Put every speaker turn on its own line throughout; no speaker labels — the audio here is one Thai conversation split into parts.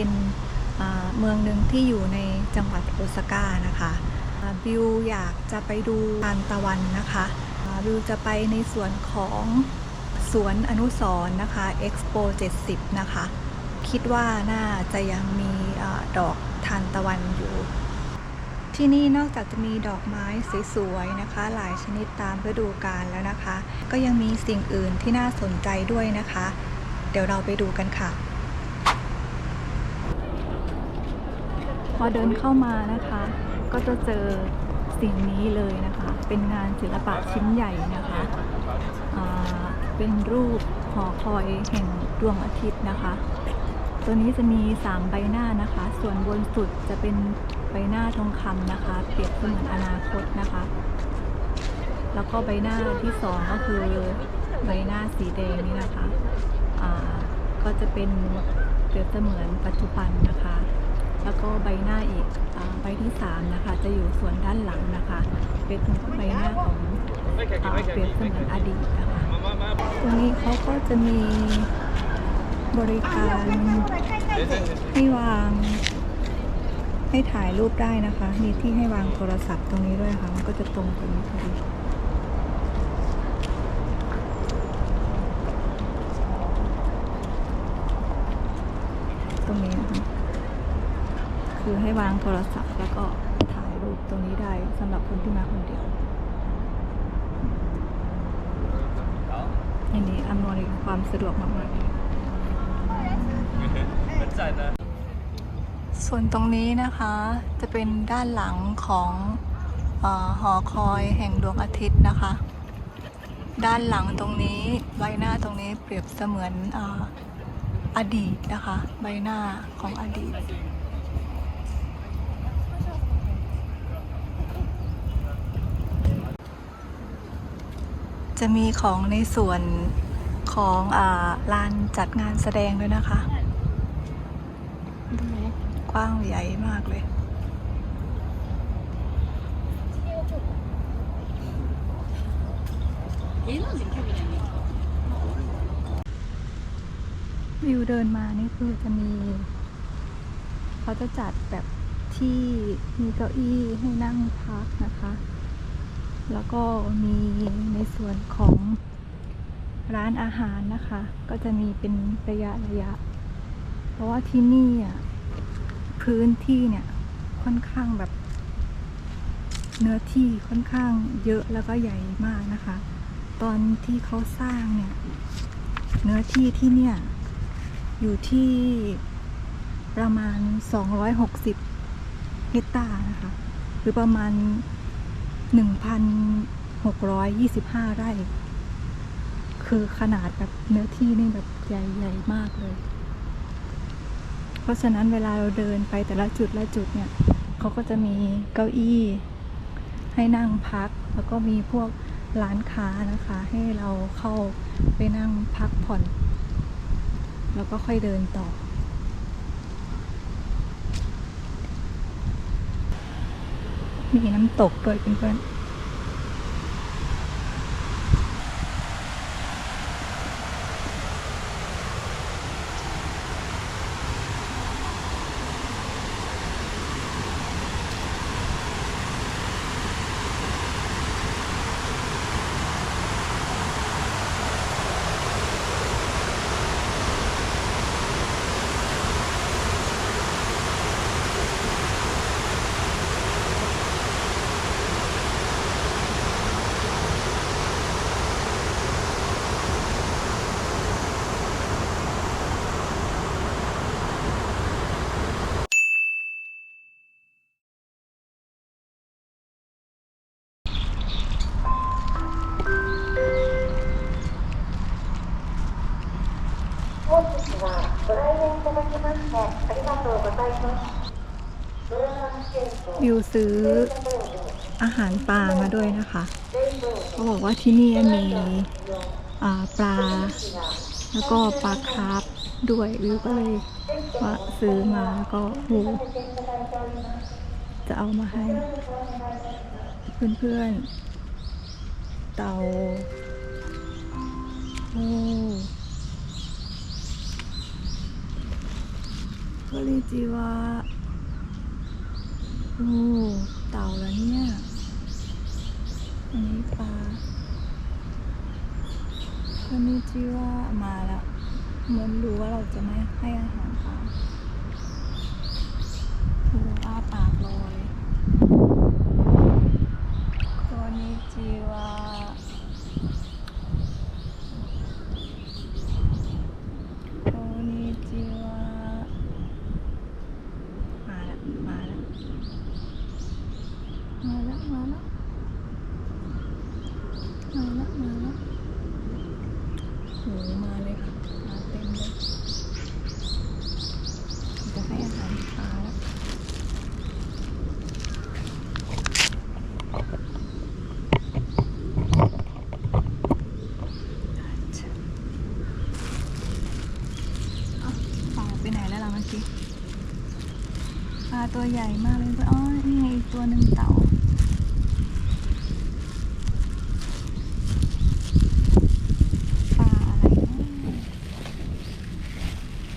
เป็นเมืองหนึ่งที่อยู่ในจังหวัดโอซาก้านะคะบิวอยากจะไปดูทานตะวันนะคะบิวจะไปในส่วนของสวนอนุสรณ์นะคะ Expo 70 นะคะ คิดว่าน่าจะยังมีอดอกทานตะวันอยู่ ที่นี่นอกจากจะมีดอกไม้สวยๆนะคะ หลายชนิดตามฤดูกาลแล้วนะคะ ก็ยังมีสิ่งอื่นที่น่าสนใจด้วยนะคะ เดี๋ยวเราไปดูกันค่ะ อเดินเข้ามานะคะ ก็จะเจอสิ่งนี้เลยนะคะ เป็นงานศิลปะชิ้นใหญ่นะคะเป็นรูปหอคอยแห่งดวงอาทิตย์นะคะ ตัวนี้จะมี 3 ใบหน้านะคะ ส่วนบนสุดจะเป็นใบหน้าทองคำนะคะ เปรียบเสมือนอนาคตนะคะ แล้วก็ใบหน้าที่สองก็คือใบหน้าสีแดงนี่นะคะ ก็จะเป็นเปรียบเสมือนปัจจุบันนะคะ แล้วก็ใบหน้าอีกอใบที่สามนะคะจะอยู่ส่วนด้านหลังนะคะ เป็นใบหน้าของเปรียบเสมือนอดีตนะคะตรงนี้เขาก็จะมีบริการให้วาง ให้ถ่ายรูปได้นะคะ มีที่ให้วางโทรศัพท์ตรงนี้ด้วยค่ะ มันก็จะตรงตรงนี้พอดี ตรงนี้นะคะ คือให้วางโทรศัพท์ แล้วก็ถ่ายรูปตรงนี้ได้สำหรับคนที่มาคนเดียวอันนี้อำนวยความสะดวกมากๆส่วนตรงนี้นะคะจะเป็นด้านหลังของอหอคอยแห่งดวงอาทิตย์นะคะ ด้านหลังตรงนี้ใบหน้าตรงนี้เปรียบเสมือนออดีตนะคะ ใบหน้าของอดีต จะมีของในส่วนของอลานจัดงานแสดงด้วยนะคะ กว้างใหญ่มากเลยวิวเดินมานี่คือจะมี เขาจะจัดแบบที่มีเก้าอี้ให้นั่งพักนะคะ แล้วก็มีในส่วนของร้านอาหารนะคะ ก็จะมีเป็นระยะระยะ เพราะว่าที่นี่อะพื้นที่เนี่ยค่อนข้างแบบเนื้อที่ค่อนข้างเยอะแล้วก็ใหญ่มากนะคะ ตอนที่เขาสร้างเนี่ยเนื้อที่ที่เนี่ยอยู่ที่ประมาณ 260 เฮกตาร์นะคะ หรือประมาณ 1,625 ไร่ คือขนาดแบบเนื้อที่นี่แบบใหญ่ๆมากเลย เพราะฉะนั้นเวลาเราเดินไปแต่ละจุดละจุดเนี่ยเขาก็จะมีเก้าอี้ ให้นั่งพัก แล้วก็มีพวกร้านค้านะคะ ให้เราเข้าไปนั่งพักผ่อน แล้วก็ค่อยเดินต่อ มีน้ำตกด้วยเพื่อนๆ วิวซื้ออาหารปลามาด้วยนะคะเขาบอกว่าที่นี่มีปลา แล้วก็ปลาคราฟด้วยวิวก็เลยว่าซื้อมาแล้วก็โหจะเอามาให้ เพื่อนๆ เตาโอ้คอริจิวะ โอ้เต่าแล้วเนี่ย อันนี้ปลาคอนิจิว่ามาแล้วเหมือนรู้ว่าเราจะไม่ให้อาหารปลาโอ้อ้าปากลอยคนนิจิว่าคอนิจิวะมาแล้ว มาแล้ว มาแล้ว มาแล้ว มาแล้ว มาแล้วโหมาเลยค่ะ มาเต็มเลย จะให้อาหารปลาแล้ว เอ้าปลาไปไหนแล้วล่ะเมื่อกี้ปลา ตัวใหญ่มากเลยเพื่อนอ๋อ นี่ไงอีกตัวหนึ่งเต่าปลาอะไรนะ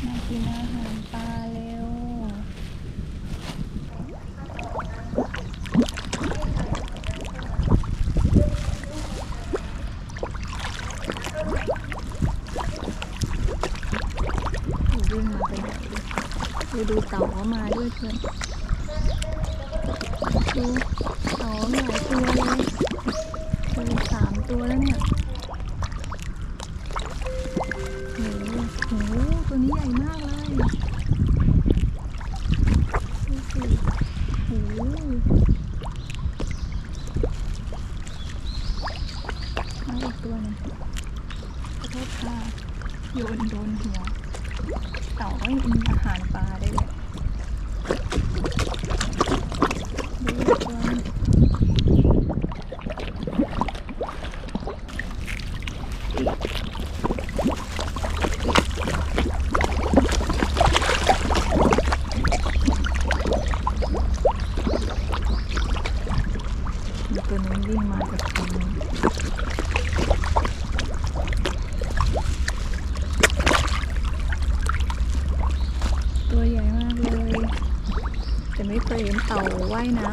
มากินอาหารปลาเร็ว วิ่งมาไปไหนดูดูเต่าเขามาด้วยเพื่อน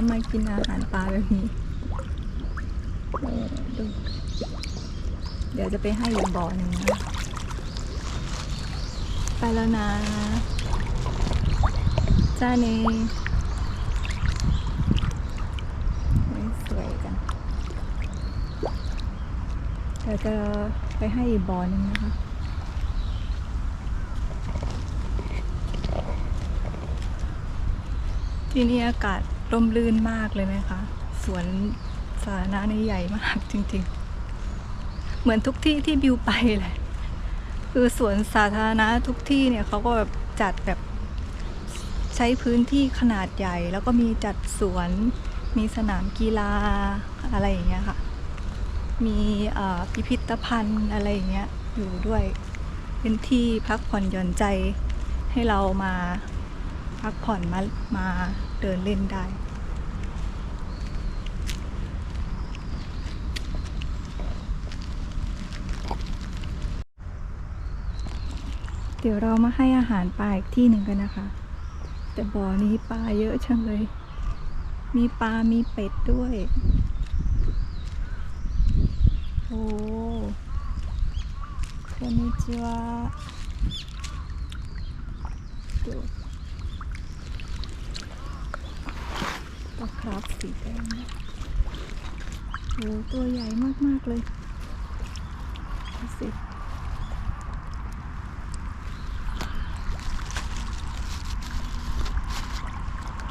มากินอาหารปลาแบบนี้เดูเดี๋ยวจะไปให้อีกบ่อหนึ่งนะไปแล้วนะ จ้าเนยสวยจังเดี๋ยวจะไปให้อีกบ่อหนึ่งนะคะที่นี่อากาศ ร่มรื่นมากเลยนะคะ สวนสาธารณะนี่ใหญ่มากจริงๆ เหมือนทุกที่ที่บิวไปเลย คือสวนสาธารณะทุกที่เนี่ยเขาก็แบบจัดแบบใช้พื้นที่ขนาดใหญ่ แล้วก็มีจัดสวนมีสนามกีฬาอะไรอย่างเงี้ยค่ะ มีพิพิธภัณฑ์อะไรอย่างเงี้ยอยู่ด้วยเป็นที่พักผ่อนหย่อนใจให้เรามาพักผ่อนมามา เดินเล่นได้ เดี๋ยวเรามาให้อาหารปลาอีกที่หนึ่งกันนะคะ แต่บ่อนี้ปลาเยอะจังเลย มีปลา มีเป็ดด้วย โอ้こんにちは ลาคราฟสีแดงเนี่ยโหตัวใหญ่มาก ๆ เลยดูสิ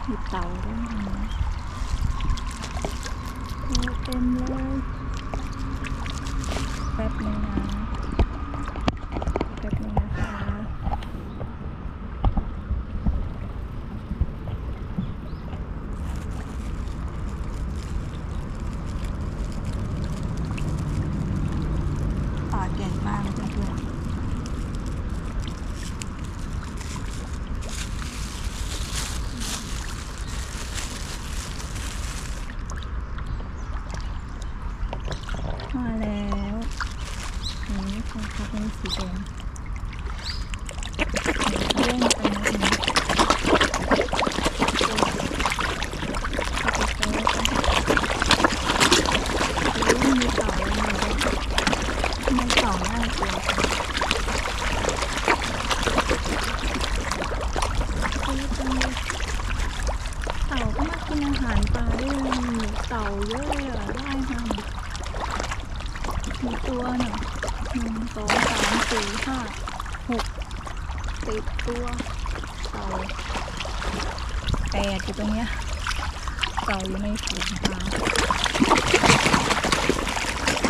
มีเต่าด้วยนะเต็มเลยแป๊บนึงนะแป๊บนึงนะคะ ป่าใหญ่มากเลยเพื่อน มาแล้วอันนี้ของพักเป็นสีแดงเล่นไปนิดนึงเอาไปใส่ไว้ก่อนอุ๊ยมีเต่าอะไรมาด้วยทำไมเต่าน่ากลัวจังเยอะจังเลยเต่าก็มากินอาหารปลาด้วยมีเต่าเยอะเลยอะได้มามีตัวหนึ่งหนึ่งสองสามสี่ห้าหกสิบตัวเต่า แปดอยู่ตรงเนี้ยเต่าอยู่ในฝูงปลา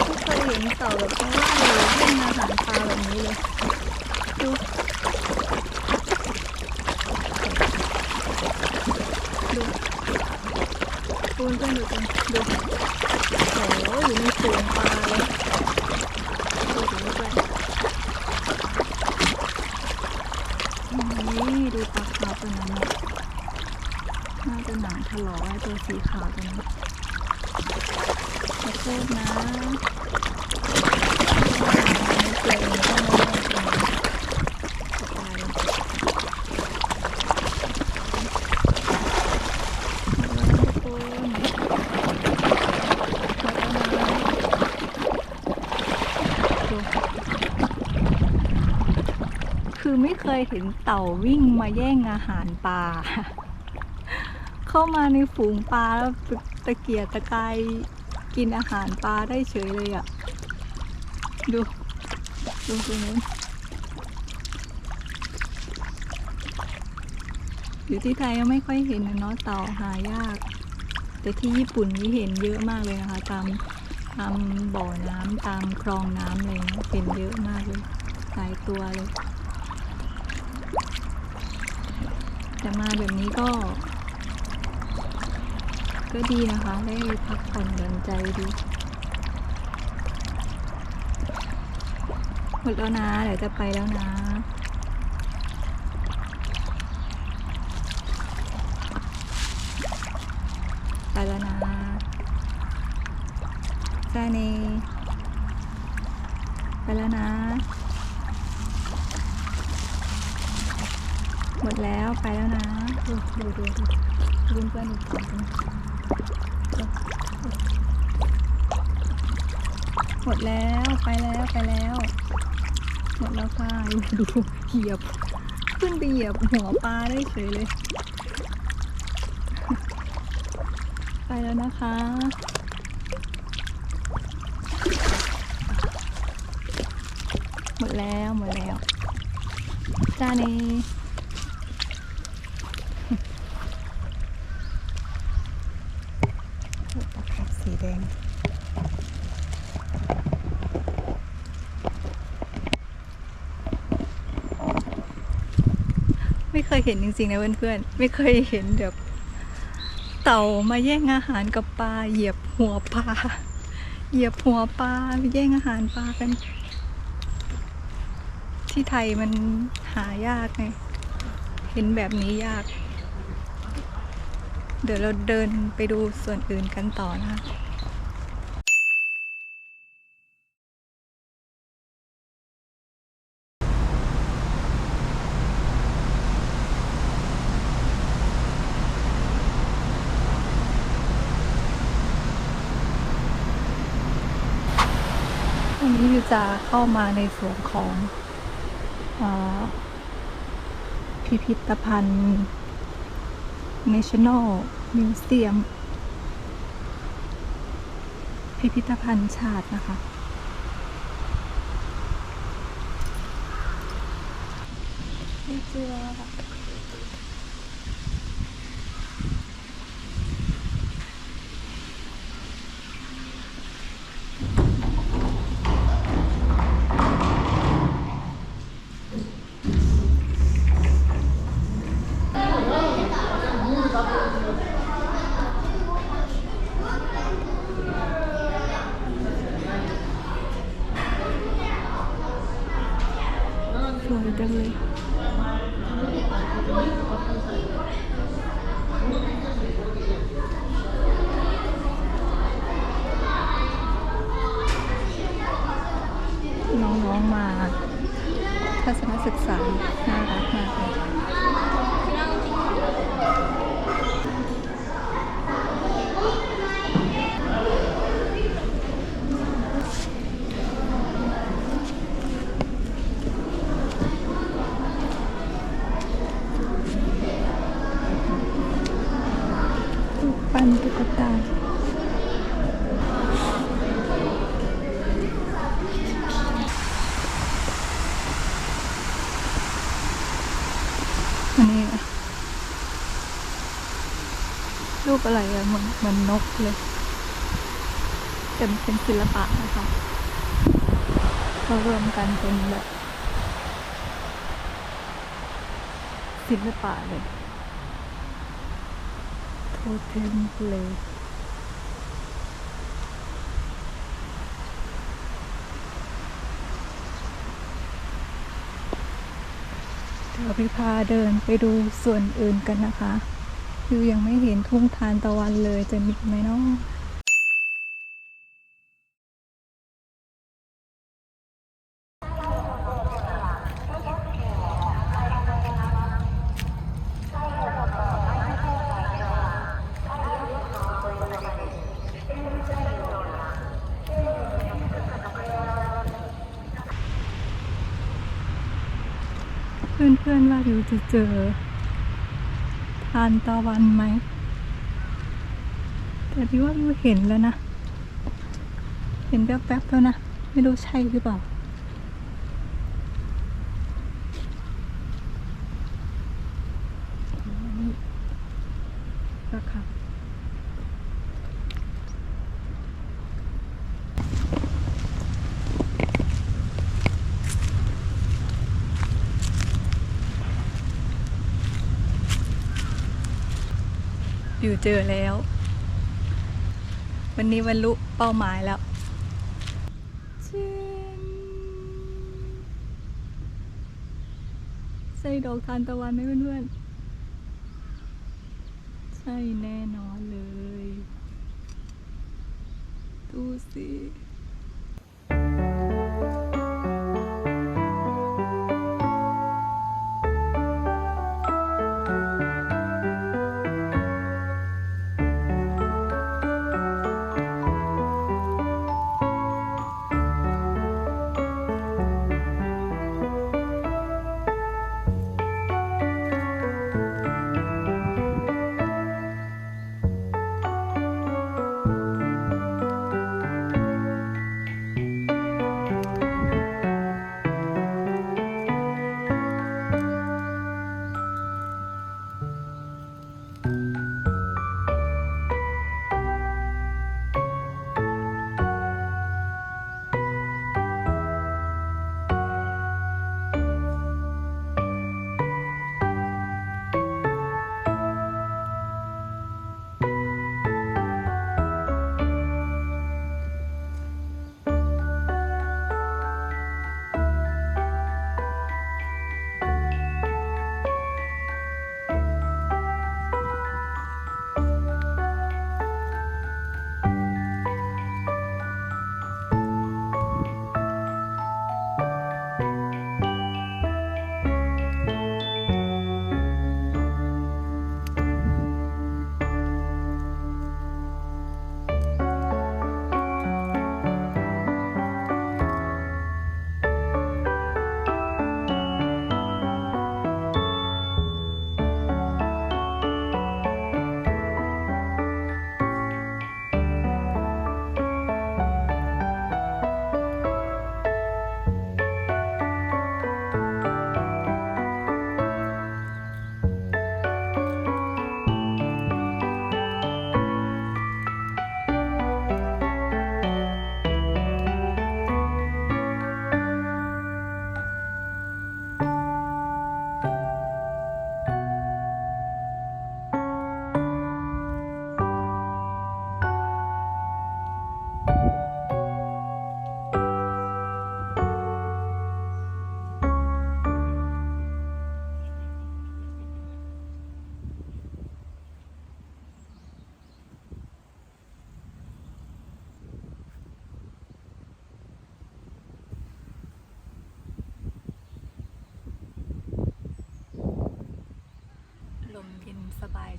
ไม่เคยเห็นเต่าแบบนี้เลยเล่นอาหารปลาแบบนี้เลยดูดูดูนเพื่อนดูกันดูโอ้อยู่ในฝูงปลาเลยดูดูเพื่อนนี่ดูปลาขาวตัวนั้นน่ะน่าจะหนัง ถลอกไอ้ตัวสีขาวตัวนั้ขอโทษนะไม่เจอก็ไม่ได้ตายคือไม่เคยเห็นเต่าวิ่งมาแย่งอาหารปลา เข้ามาในฝูงปลาแล้วตะเกียกตะกายกินอาหารปลาได้เฉยเลยอะ่ะ ดูดูตรงนู้นอยู่ที่ไทยยังไม่ค่อยเห็นนะเนาะเต่าหายาก แต่ที่ญี่ปุ่นนี่เห็นเยอะมากเลยนะคะ ตามตามบ่อน้ำตามคลองน้ำอะไรเงี้ยเห็นเยอะมากเลยหลายตัวเลย แต่มาแบบนี้ก็ ก็ดีนะคะ ได้พักผ่อนหย่อนใจดี หมดแล้วนะ เดี๋ยวจะไปแล้วนะไปแล้วนะซาเนไปแล้วนะ หมดแล้วไปแล้วนะ ดูดูดูดูดูเพื่อนๆดูก่อน ดแล้วไปแล้วไปแล้ว หมดแล้วค่ะดูเหยียบ ขึ้นไปเหยียบหัวปลาได้เฉยเลย ไปแล้วนะคะหมดแล้วหมดแล้วจานปากกาสีแดง ไม่เคยเห็นจริงๆนะเพื่อนๆ ไม่เคยเห็นแบบเต่ามาแย่งอาหารกับปลาเหยียบหัวปลาเหยียบหัวปลาไปแย่งอาหารปลากัน ที่ไทยมันหายากไงเห็นแบบนี้ยาก เดี๋ยวเราเดินไปดูส่วนอื่นกันต่อนะคะ วันนี้จะเข้ามาในส่วนของอพิพิธภัณฑ์ National Museum พิพิธภัณฑ์ชาตินะคะไม่เจอค่ะ สวยจังเลย ปั้นตุ๊กตา อันนี้อะรู ปอะไรอะเหมือนมือนนกเลยแต่มันเป็นศิลปะนะคะก็รวมกันเป็นแบบศิลปะเลยโทเทมเลยเดี๋ยวพี่พาเดินไปดูส่วนอื่นกันนะคะ วิวยังไม่เห็นทุ่งทานตะวันเลยจะมีไหมเนาะเพื่อนๆว่าวิวจะเจอ ทานตะวันไหม แต่พี่ว่าวิวเห็นแล้วนะ เห็นแป๊บๆแล้วนะ ไม่รู้ใช่หรือเปล่าคาอยู่ เจอแล้ว วันนี้วันลุเป้าหมายแล้วใส่ดอกทานตะวันไหมเพื่อนๆ ใช่แน่นอนเลย ดูสิ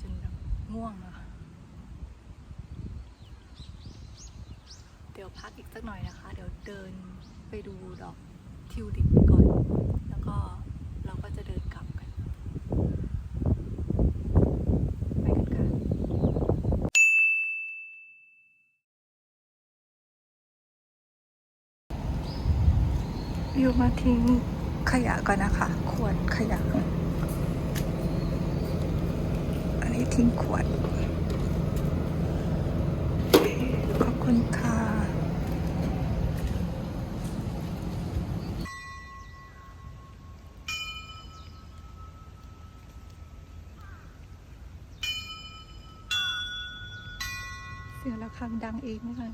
จนแบบง่วงอะเดี๋ยวพักอีกสักหน่อยนะคะ เดี๋ยวเดินไปดูดอกทิวลิปก่อน แล้วก็เราก็จะเดินกลับกัน ไปกันค่ะยู่มาทิ้งขยะก่อนนะคะ ขวดขยะ ทิ้งขวด ขอบคุณค่ะ เสียงระฆังดังเองนะคะ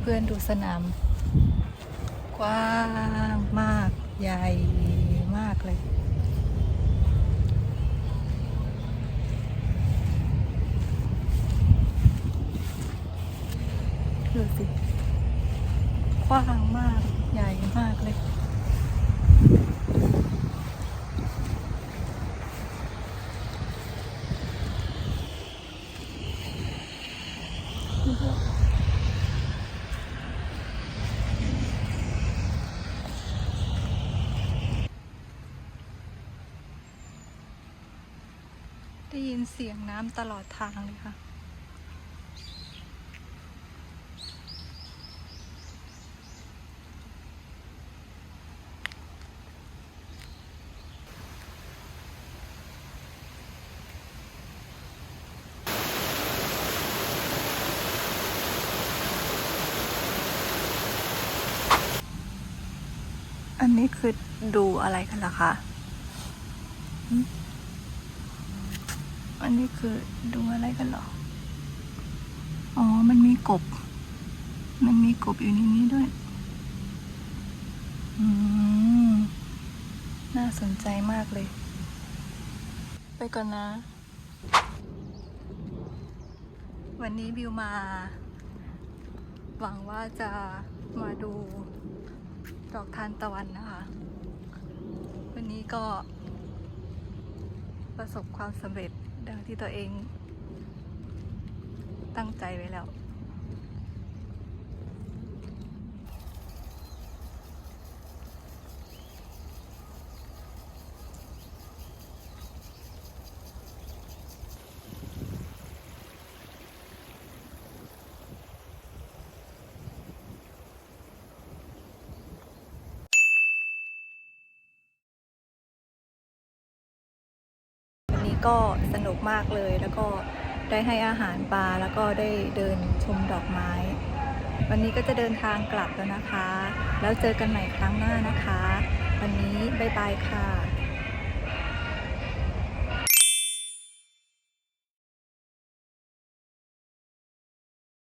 เพื่อนๆดูสนาม กว้างมากใหญ่มากเลย ดูสิกว้างมาก ใหญ่มากเลย ได้ยินเสียงน้ำตลอดทางเลยค่ะ อันนี้คือดูอะไรกันล่ะคะ อันนี้คือดูอะไรกันหรอ อ๋อ มันมีกบ มันมีกบอยู่ในนี้ด้วย อืม น่าสนใจมากเลย ไปก่อนนะ วันนี้บิวมา หวังว่าจะมาดูดอกทานตะวันนะคะ วันนี้ก็ ประสบความสำเร็จดังที่ตัวเองตั้งใจไว้แล้ว ก็สนุกมากเลย แล้วก็ได้ให้อาหารปลาแล้วก็ได้เดินชมดอกไม้ วันนี้ก็จะเดินทางกลับแล้วนะคะ แล้วเจอกันใหม่ครั้งหน้านะคะ วันนี้บ๊ายบายค่ะ